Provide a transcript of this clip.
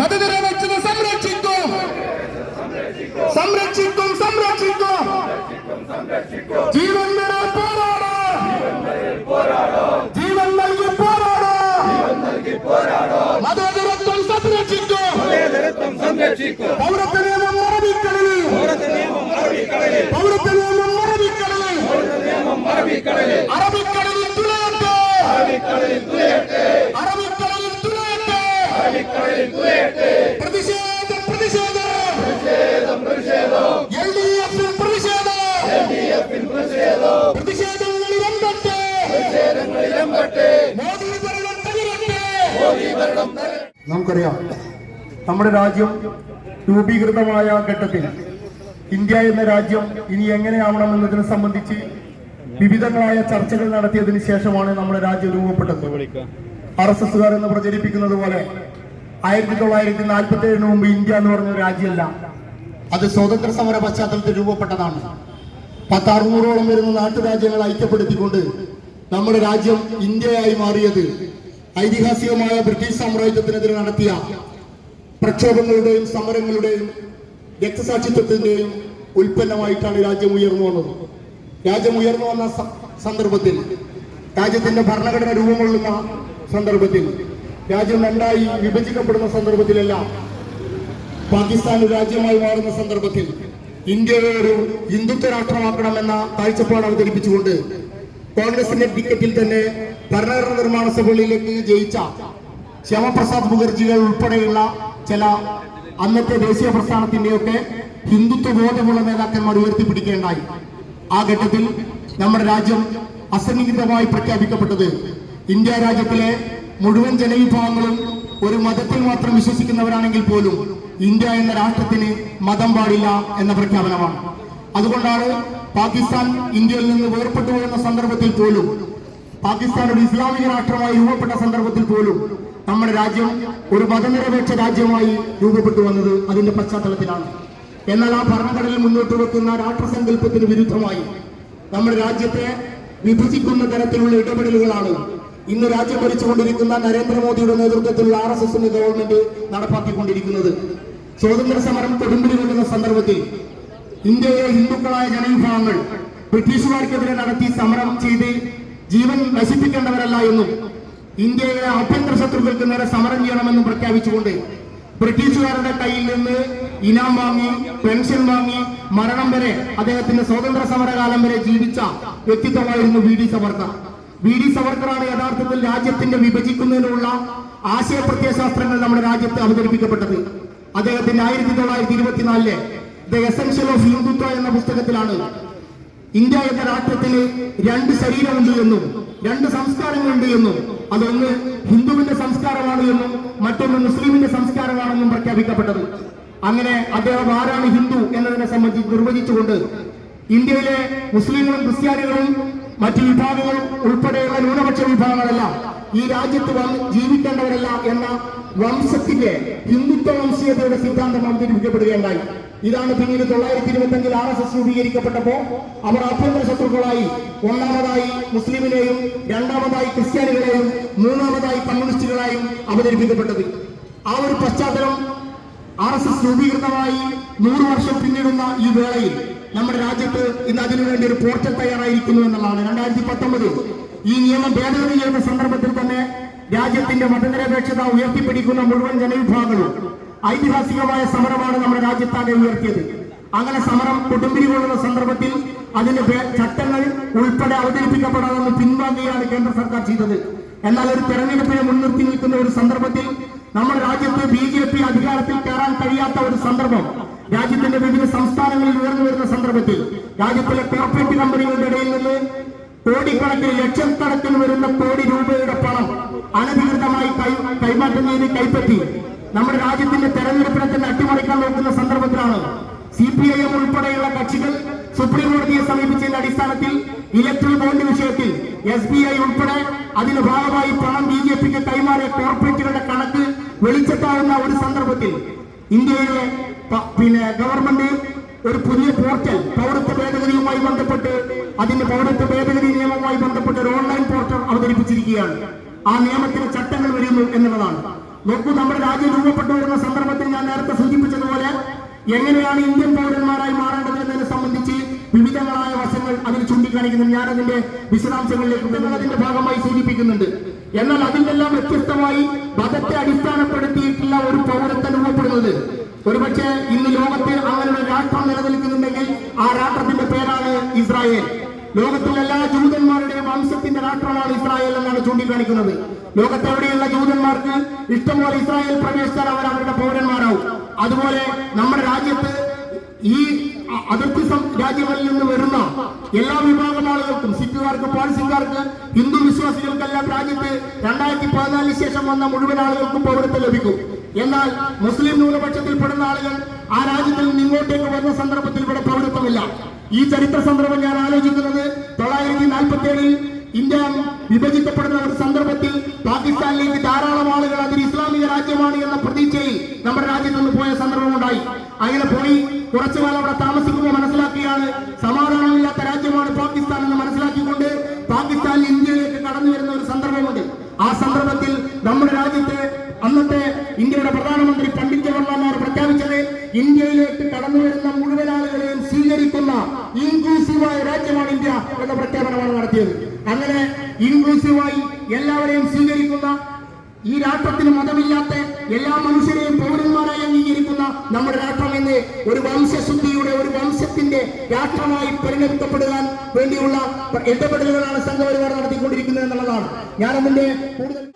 മതനിരപേക്ഷത സംരക്ഷിക്കും. സംരക്ഷിക്കും സംരക്ഷിക്കും. ജീവൻ വരെ പോരാടോ. ജീവൻ നൽകി പോരാടോ. മതേതരത്വം സംരക്ഷിക്കും. പൗരത്വ നിയമം അറബിക്കടലിൽ പൗരത്വ നിയമം നിയമം അറബിക്കടലിൽ തുലയട്ടെ. അറബിക്കടലിൽ തുലയട്ടെ. അറബിക്കടലിൽ നമുക്കറിയാം. നമ്മുടെ രാജ്യം രൂപീകൃതമായ ഘട്ടത്തിൽ ഇന്ത്യ എന്ന രാജ്യം ഇനി എങ്ങനെയാവണം എന്നതിനെ സംബന്ധിച്ച് വിവിധങ്ങളായ ചർച്ചകൾ നടത്തിയതിനു ശേഷമാണ് നമ്മുടെ രാജ്യം രൂപപ്പെട്ടത്. ആർ എസ് എസ് എന്ന് പ്രചരിപ്പിക്കുന്നത് പോലെ ആയിരത്തി തൊള്ളായിരത്തി നാൽപ്പത്തി ഏഴിന് മുമ്പ് ഇന്ത്യ എന്ന് പറഞ്ഞ രാജ്യമല്ല. അത് സ്വാതന്ത്ര്യ സമര പശ്ചാത്തലത്തിൽ രൂപപ്പെട്ടതാണ്. പത്താറുന്നൂറോളം വരുന്ന നാട്ടുരാജ്യങ്ങൾ ഐക്യപ്പെടുത്തിക്കൊണ്ട് നമ്മുടെ രാജ്യം ഇന്ത്യയായി മാറിയത് ഐതിഹാസികമായ ബ്രിട്ടീഷ് സാമ്രാജ്യത്തിനെതിരെ നടത്തിയ പ്രക്ഷോഭങ്ങളുടെയും സമരങ്ങളുടെയും രക്തസാക്ഷിത്വത്തിന്റെയും ഉൽപ്പന്നമായിട്ടാണ് രാജ്യം ഉയർന്നു വന്നത്. രാജ്യം ഉയർന്നു വന്ന സന്ദർഭത്തിൽ രാജ്യത്തിന്റെ ഭരണഘടന രൂപം സന്ദർഭത്തിൽ രാജ്യം രണ്ടായി വിഭജിക്കപ്പെടുന്ന സന്ദർഭത്തിലെല്ലാം പാകിസ്ഥാൻ ഒരു രാജ്യമായി മാറുന്ന സന്ദർഭത്തിൽ ഇന്ത്യയെ ഒരു ഹിന്ദുത്വ രാഷ്ട്രമാക്കണമെന്ന കാഴ്ചപ്പാട് അവതരിപ്പിച്ചുകൊണ്ട് കോൺഗ്രസിന്റെ ടിക്കറ്റിൽ തന്നെ ഭരണഘടന നിർമ്മാണ സഭകളിലേക്ക് ജയിച്ച ശ്യാമപ്രസാദ് മുഖർജികൾ ഉൾപ്പെടെയുള്ള ചില അന്നത്തെ ദേശീയ പ്രസ്ഥാനത്തിന്റെയൊക്കെ ഹിന്ദുത്വ ബോധമുള്ള നേതാക്കന്മാർ ഉയർത്തിപ്പിടിക്കേണ്ടായി. ആ ഘട്ടത്തിൽ നമ്മുടെ രാജ്യം അസന്നിഹിതമായി പ്രഖ്യാപിക്കപ്പെട്ടത് ഇന്ത്യ രാജ്യത്തിലെ മുഴുവൻ ജനവിഭാഗങ്ങളും ഒരു മതത്തിൽ മാത്രം വിശ്വസിക്കുന്നവരാണെങ്കിൽ പോലും ഇന്ത്യ എന്ന രാഷ്ട്രത്തിന് മതം പാടില്ല എന്ന പ്രഖ്യാപനമാണ്. അതുകൊണ്ടാണ് പാകിസ്ഥാൻ ഇന്ത്യയിൽ നിന്ന് വേർപെട്ടു പോകുന്ന സന്ദർഭത്തിൽ പോലും പാകിസ്ഥാൻ ഒരു ഇസ്ലാമിക രാഷ്ട്രമായി രൂപപ്പെട്ട സന്ദർഭത്തിൽ പോലും നമ്മുടെ രാജ്യം ഒരു മതനിരപേക്ഷ രാജ്യമായി രൂപപ്പെട്ടു വന്നത് അതിന്റെ പശ്ചാത്തലത്തിലാണ്. എന്നാൽ ആ ഭരണഘടനയിൽ മുന്നോട്ട് വെക്കുന്ന രാഷ്ട്രസങ്കല്പത്തിന് വിരുദ്ധമായി നമ്മുടെ രാജ്യത്തെ വിഭജിക്കുന്ന തരത്തിലുള്ള ഇടപെടലുകളാണ് ഇന്ന് രാജ്യം ഭരിച്ചുകൊണ്ടിരിക്കുന്ന നരേന്ദ്രമോദിയുടെ നേതൃത്വത്തിലുള്ള ആർ എസ് എസിന്റെ ഗവൺമെന്റ് നടപ്പാക്കിക്കൊണ്ടിരിക്കുന്നത്. സ്വാതന്ത്ര്യ സമരം കൊടുമ്പിരി കൊള്ളുന്ന സന്ദർഭത്തിൽ ഇന്ത്യയിലെ ഹിന്ദുക്കളായ ജനവിഭാഗങ്ങൾ ബ്രിട്ടീഷുകാർക്കെതിരെ നടത്തി സമരം ചെയ്ത് ജീവൻ നശിപ്പിക്കേണ്ടവരല്ല എന്നും ഇന്ത്യയിലെ ആഭ്യന്തര ശത്രുക്കൾക്ക് നേരെ സമരം ചെയ്യണമെന്നും പ്രഖ്യാപിച്ചുകൊണ്ട് ബ്രിട്ടീഷുകാരുടെ കയ്യിൽ നിന്ന് ഇനാം വാങ്ങി പെൻഷൻ വാങ്ങി മരണം വരെ അദ്ദേഹത്തിന്റെ സ്വാതന്ത്ര്യ സമരകാലം വരെ ജീവിച്ച വ്യക്തിത്വമായിരുന്നു V D Savarkar. V D സവർക്കറാണ് യഥാർത്ഥത്തിൽ രാജ്യത്തിന്റെ വിഭജിക്കുന്നതിനുള്ള ആശയപ്രത്യയശാസ്ത്രങ്ങൾ നമ്മുടെ രാജ്യത്ത് അവതരിപ്പിക്കപ്പെട്ടത്. അദ്ദേഹത്തിന്റെ ആയിരത്തി തൊള്ളായിരത്തി ഇരുപത്തിനാലിലെ ദ എസൻഷ്യൽ ഓഫ് ഹിന്ദുത്വ എന്ന പുസ്തകത്തിലാണ് ഇന്ത്യ എന്ന രാഷ്ട്രത്തിന് രണ്ട് ശരീരമുണ്ട് എന്നും രണ്ട് സംസ്കാരങ്ങളുണ്ട് എന്നും അതൊന്ന് ഹിന്ദുവിന്റെ സംസ്കാരമാണ് എന്നും മറ്റൊന്ന് മുസ്ലിമിന്റെ സംസ്കാരമാണെന്നും പ്രഖ്യാപിക്കപ്പെട്ടത്. അങ്ങനെ അദ്ദേഹം ആരാണ് ഹിന്ദു എന്നതിനെ സംബന്ധിച്ച് നിർവചിച്ചുകൊണ്ട് ഇന്ത്യയിലെ മുസ്ലിങ്ങളും ക്രിസ്ത്യാനികളും മറ്റു വിഭാഗങ്ങളും ഉൾപ്പെടെയുള്ള ന്യൂനപക്ഷ വിഭാഗങ്ങളെല്ലാം ഈ രാജ്യത്ത് വന്ന് ജീവിക്കേണ്ടവരല്ല എന്ന വംശത്തിന്റെ ഹിന്ദുത്വ വംശീയതയുടെ സിദ്ധാന്തം അവതരിപ്പിക്കപ്പെടുകയുണ്ടായി. ഇതാണ് പിന്നീട് തൊള്ളായിരത്തി ഇരുപത്തി അഞ്ചിൽ ആർ എസ് എസ് രൂപീകരിക്കപ്പെട്ടപ്പോ അവർ ആഭ്യന്തര ശത്രുക്കളായി ഒന്നാമതായി മുസ്ലിമിനെയും രണ്ടാമതായി ക്രിസ്ത്യാനികളെയും മൂന്നാമതായി കമ്മ്യൂണിസ്റ്റുകളായും അവതരിപ്പിക്കപ്പെട്ടത്. ആ ഒരു പശ്ചാത്തലം ആർ എസ് എസ് രൂപീകൃതമായി നൂറ് വർഷം പിന്നിടുന്ന ഈ വേളയിൽ നമ്മുടെ രാജ്യത്ത് ഇന്ന് അതിനുവേണ്ടി ഒരു പോർട്ടൽ തയ്യാറായിരിക്കുന്നു എന്നുള്ളതാണ്. രണ്ടായിരത്തി പത്തൊമ്പത് ഈ നിയമം ഭേദഗതി ചെയ്യുന്ന സന്ദർഭത്തിൽ തന്നെ രാജ്യത്തിന്റെ മതനിരപേക്ഷത ഉയർത്തിപ്പിടിക്കുന്ന മുഴുവൻ ജനവിഭാഗങ്ങളും ഐതിഹാസികമായ സമരമാണ് നമ്മുടെ രാജ്യത്താകെ ഉയർത്തിയത്. അങ്ങനെ സമരം കൊടുമ്പിരി കൊള്ളുന്ന സന്ദർഭത്തിൽ അതിന്റെ ചട്ടങ്ങൾ ഉൾപ്പെടെ അവതരിപ്പിക്കപ്പെടാമെന്ന് പിൻവാങ്ങുകയാണ് കേന്ദ്ര സർക്കാർ ചെയ്തത്. എന്നാൽ ഒരു തെരഞ്ഞെടുപ്പിനെ മുൻനിർത്തി നിൽക്കുന്ന ഒരു സന്ദർഭത്തിൽ നമ്മുടെ രാജ്യത്ത് ബി ജെ പി അധികാരത്തിൽ കയറാൻ കഴിയാത്ത ഒരു സന്ദർഭം രാജ്യത്തിന്റെ വിവിധ സംസ്ഥാനങ്ങളിൽ ഉയർന്നു വരുന്ന സന്ദർഭത്തിൽ രാജ്യത്തിലെ കോർപ്പറേറ്റ് കമ്പനികളുടെ ഇടയിൽ നിന്ന് കോടിക്കണക്കിന് ലക്ഷക്കണക്കിന് വരുന്ന കോടി ചെയ്ത് കൈപ്പറ്റി നമ്മുടെ രാജ്യത്തിന്റെ തെരഞ്ഞെടുപ്പിനെ തന്നെ അട്ടിമറിക്കാൻ നോക്കുന്ന സന്ദർഭത്തിലാണ് സി പി ഐ എം ഉൾപ്പെടെയുള്ള കക്ഷികൾ സുപ്രീം കോടതിയെ സമീപിച്ചതിന്റെ അടിസ്ഥാനത്തിൽ ഇലക്ട്രൽ ബോണ്ട് വിഷയത്തിൽ എസ് ബി ഐ ഉൾപ്പെടെ അതിന്റെ ഭാഗമായി പണം ബി ജെ പിക്ക് കൈമാറിയ കോർപ്പറേറ്റുകളുടെ കണക്ക് വെളിച്ചെത്താവുന്ന ഒരു സന്ദർഭത്തിൽ ഇന്ത്യയിലെ പിന്നെ ഗവൺമെന്റ് ഒരു പുതിയ പോർട്ടൽ പൗരത്വ ഭേദഗതിയുമായി ബന്ധപ്പെട്ട് അതിന്റെ പൗരത്വ ഭേദഗതി നിയമവുമായി ബന്ധപ്പെട്ട് ഒരു ഓൺലൈൻ പോർട്ടൽ അവതരിപ്പിച്ചിരിക്കുകയാണ്. ആ നിയമത്തിലെ ചട്ടങ്ങൾ വരുന്നു എന്നുള്ളതാണ്. നോക്കൂ നമ്മുടെ രാജ്യം രൂപപ്പെട്ടു വരുന്ന സന്ദർഭത്തിൽ ഞാൻ നേരത്തെ സൂചിപ്പിച്ചതുപോലെ എങ്ങനെയാണ് ഇന്ത്യൻ പൗരന്മാരായി മാറേണ്ടത് എന്നതിനെ സംബന്ധിച്ച് വിവിധങ്ങളായ വശങ്ങൾ അതിൽ ചൂണ്ടിക്കാണിക്കുന്നു ഞാൻ അതിന്റെ വിശദാംശങ്ങളിലേക്ക് അതിന്റെ ഭാഗമായി സൂചിപ്പിക്കുന്നുണ്ട്. എന്നാൽ അതിലെല്ലാം വ്യത്യസ്തമായി മതത്തെ അടിസ്ഥാനപ്പെടുത്തിയിട്ടുള്ള ഒരു പൗരത്വം രൂപപ്പെടുന്നത്. ഒരുപക്ഷെ ഇന്ന് ലോകത്ത് അങ്ങനെ ഒരു രാഷ്ട്രം നിലനിൽക്കുന്നുണ്ടെങ്കിൽ ആ രാഷ്ട്രത്തിന്റെ പേരാണ് ഇസ്രായേൽ. ലോകത്തിലെ എല്ലാ ജൂതന്മാരുടെയും വംശത്തിന്റെ രാഷ്ട്രമാണ് ഇസ്രായേൽ എന്നാണ് ചൂണ്ടിക്കാണിക്കുന്നത്. ലോകത്തെവിടെയുള്ള ജൂതന്മാർക്ക് ഇഷ്ടംപോലെ ഇസ്രായേൽ പ്രവേശിച്ചാൽ അവർ അവരുടെ പൗരന്മാരാവും. അതുപോലെ നമ്മുടെ രാജ്യത്ത് ഈ അതിർത്തി രാജ്യങ്ങളിൽ നിന്ന് വരുന്ന എല്ലാ വിഭാഗം ആളുകൾക്കും സിഖുകാർക്ക് പാഴ്സിക്കാർക്ക് ഹിന്ദു വിശ്വാസികൾക്കെല്ലാം രാജ്യത്ത് രണ്ടായിരത്തി പതിനാലിന് ശേഷം വന്ന മുഴുവൻ ആളുകൾക്കും പൗരത്വം ലഭിക്കും. എന്നാൽ മുസ്ലിം ന്യൂനപക്ഷത്തിൽ പെടുന്ന ആളുകൾ ആ രാജ്യത്തിൽ നിന്ന് ഇങ്ങോട്ടേക്ക് വരുന്ന സന്ദർഭത്തിൽ ഇവിടെ പൗരത്വമില്ല. ഈ ചരിത്ര സന്ദർഭം ഞാൻ ആലോചിക്കുന്നത് തൊള്ളായിരത്തി നാൽപ്പത്തി ഏഴിൽ ഇന്ത്യ വിഭജിക്കപ്പെടുന്ന ഒരു സന്ദർഭത്തിൽ പാകിസ്ഥാനിലേക്ക് ധാരാളം ആളുകൾ അതൊരു ഇസ്ലാമിക രാജ്യമാണ് എന്ന പ്രതീക്ഷയിൽ നമ്മുടെ രാജ്യത്ത് നിന്ന് പോയ സന്ദർഭമുണ്ടായി. അങ്ങനെ പോയി കുറച്ചു കാലം അവിടെ താമസിക്കുമ്പോൾ മനസ്സിലാക്കിയാണ് സമാധാനമില്ലാത്ത രാജ്യമാണ് പാകിസ്ഥാൻ എന്ന് മനസ്സിലാക്കിക്കൊണ്ട് പാകിസ്ഥാനിൽ ഇന്ത്യയിലേക്ക് കടന്നു വരുന്ന ഒരു സന്ദർഭമുണ്ട്. ആ സന്ദർഭത്തിൽ നമ്മുടെ രാജ്യത്തെ അന്നത്തെ ഇന്ത്യയുടെ പ്രധാനമന്ത്രി പണ്ഡിറ്റ് ജവഹർലാൽ നെഹ്റു ഇന്ത്യയിലേക്ക് കടന്നു വരുന്ന മുഴുവൻ ആളുകളെയും സ്വീകരിക്കുന്ന ഇൻക്ലൂസീവായ രാജ്യമാണ് ഇന്ത്യ എന്ന പ്രഖ്യാപനമാണ് നടത്തിയത്. അങ്ങനെ ഇൻക്ലൂസീവായി എല്ലാവരെയും സ്വീകരിക്കുന്ന ഈ രാഷ്ട്രത്തിന് മതമില്ലാത്ത എല്ലാ മനുഷ്യരെയും പൗരന്മാരായി അംഗീകരിക്കുന്ന നമ്മുടെ രാഷ്ട്രം എന്ന് ഒരു വംശശുദ്ധിയുടെ ഒരു വംശത്തിന്റെ രാഷ്ട്രമായി പരിണമിക്കപ്പെടുവാൻ വേണ്ടിയുള്ള ഇടപെടലുകളാണ് സംഘപരിവാർ നടത്തിക്കൊണ്ടിരിക്കുന്നത് എന്നുള്ളതാണ്. ഞാൻ അതിന്റെ കൂടുതൽ